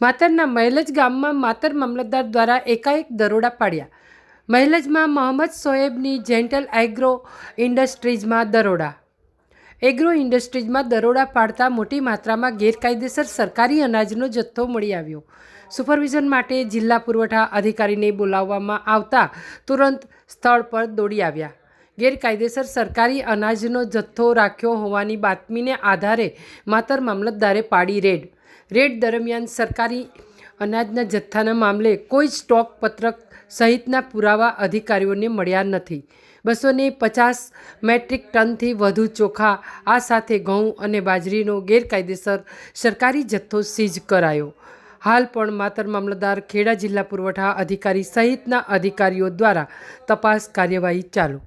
માતરના મહેલજ ગામમાં માતર મામલતદાર દ્વારા એકાએક દરોડા પાડ્યા. મહેલજમાં મોહમ્મદ સોએબની જેન્ટલ એગ્રો ઇન્ડસ્ટ્રીઝમાં દરોડા. એગ્રો ઇન્ડસ્ટ્રીઝમાં દરોડા પાડતા મોટી માત્રામાં ગેરકાયદેસર સરકારી અનાજનો જથ્થો મળી આવ્યો. સુપરવિઝન માટે જિલ્લા પુરવઠા અધિકારીને બોલાવવામાં આવતા તુરંત સ્થળ પર દોડી આવ્યા. ગેરકાયદેસર સરકારી અનાજનો જથ્થો રાખ્યો હોવાની બાતમીને આધારે માતર મામલતદારે પાડી રેડ રેડ દરમિયાન સરકારી અનાજના જથ્થાના મામલે કોઈ સ્ટોક પત્રક સહિતના પુરાવા અધિકારીઓને મળ્યા નથી. બસોને પચાસ મેટ્રિક ટનથી વધુ ચોખા, આ સાથે ઘઉં અને બાજરીનો ગેરકાયદેસર સરકારી જથ્થો સીઝ કરાયો. હાલ પણ માતર મામલતદાર ખેડા જિલ્લા પુરવઠા અધિકારી સહિતના અધિકારીઓ દ્વારા તપાસ કાર્યવાહી ચાલુ.